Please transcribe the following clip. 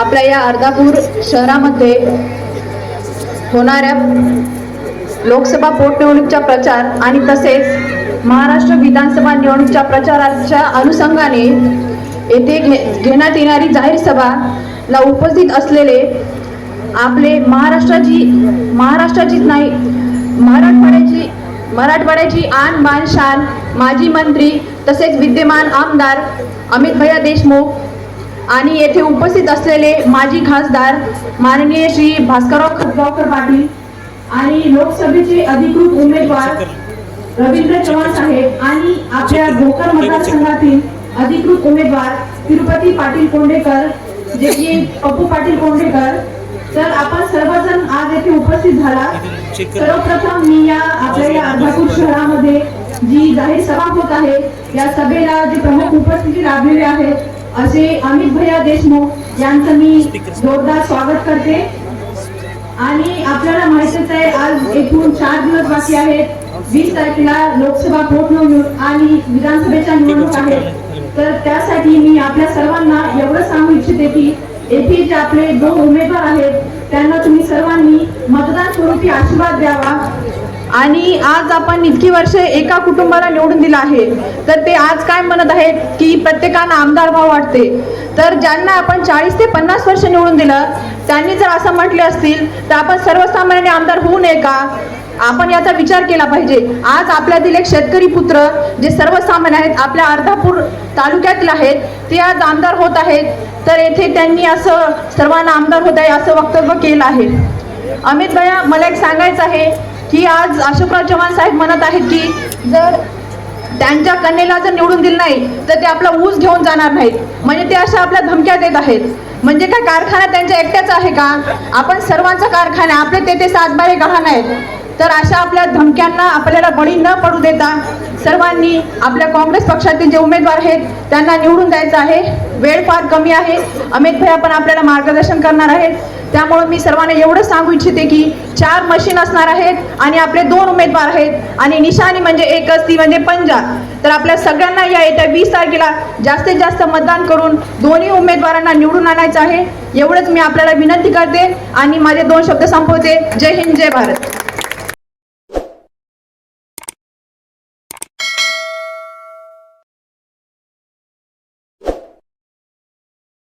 आपल्या या अर्धापूर शहरामध्ये होणाऱ्या लोकसभा पोटनिवडणुकीचा प्रचार आणि तसेच महाराष्ट्र विधानसभा निवडणुकीच्या प्रचाराच्या अनुषंगाने येथे घे घेण्यात येणारी जाहीर सभाला उपस्थित असलेले आपले महाराष्ट्राची महाराष्ट्राचीच नाही मराठवाड्याची मराठवाड्याची आन बान शान माजी मंत्री तसेच विद्यमान आमदार अमित भैया देशमुख आणि येथे उपस्थित असलेले माजी खासदार माननीय श्री भास्करराव खतगावकर पाटील आणि लोकसभेचे अधिकृत उमेदवार रवींद्र चव्हाण साहेब आणि आपल्या भोकर मतदारसंघातील अधिकृत उमेदवार तिरुपती पाटील कोंडेकर जे की पप्पू पाटील कोंडेकर. तर आपण सर्वजण आज येथे उपस्थित झाला. सर्वप्रथम मी या आपल्या या अर्धापूर शहरामध्ये जी जाहीर सभा होत आहे या सभेला जे प्रमुख उपस्थिती लाभलेले आहेत असे अमित भैया देशमुख यांचं मी जोरदार स्वागत करते. आणि आपल्याला माहितीच आहे आज एकूण चार दिवस बाकी आहेत. वीस तारखेला लोकसभा पोटनिवडणूक आणि विधानसभेच्या निवडणूक आहेत. तर त्यासाठी मी आपल्या सर्वांना एवढं सांगू इच्छिते की येथे जे आपले दोन उमेदवार आहेत त्यांना तुम्ही सर्वांनी मतदान स्वरूपी आशीर्वाद द्यावा. आणि आज आपण इतकी वर्ष एका कुटुंबाला निवडून दिलं आहे. तर ते आज काय म्हणत आहेत की प्रत्येकानं आमदार भाव वाटते. तर ज्यांना आपण चाळीस ते पन्नास वर्ष निवडून दिलं त्यांनी जर असं म्हटले असतील तर आपण सर्वसामान्य आमदार होऊ नये का? आपण याचा विचार केला पाहिजे. आज आपल्यातील एक शेतकरी पुत्र जे सर्वसामान्य आहेत आपल्या अर्धापूर तालुक्यातील आहेत ते आज आमदार होत आहेत. तर येथे त्यांनी असं सर्वांना आमदार होत आहे असं वक्तव्य केलं आहे. अमित भैया मला एक सांगायचं आहे. की आज अशोकराव चव्हाण साहेब म्हणत आहेत की जर त्यांच्या कन्येला जर निवडून दिलं नाही तर ते आपला ऊस घेऊन जाणार नाहीत. म्हणजे ते अशा आपल्या धमक्या देत आहेत. म्हणजे काय कारखाना त्यांच्या एकट्याचा आहे का? आपण सर्वांचा कारखाना आपले आपले तेथे सातबारे गहाण आहेत. तर अशा आपल्या धमक्यांना आपल्याला बळी न पडू देता सर्वांनी आपल्या काँग्रेस पक्षातील जे उमेदवार आहेत त्यांना निवडून द्यायचं आहे. वेळ फार कमी आहे. अमित भैया पण आपल्याला मार्गदर्शन करणार आहेत. त्यामुळे मी सर्वांना एवढं सांगू इच्छिते की चार मशीन असणार आहेत आणि आपले दोन उमेदवार आहेत. आणि निशाणी म्हणजे एकच ती म्हणजे पंजा तर आपल्या सगळ्यांना या येत्या वीस तारखेला जास्तीत जास्त मतदान करून दोन्ही उमेदवारांना निवडून आणायचं आहे. एवढंच मी आपल्याला विनंती करते आणि माझे दोन शब्द संपवते. जय हिंद जय भारत.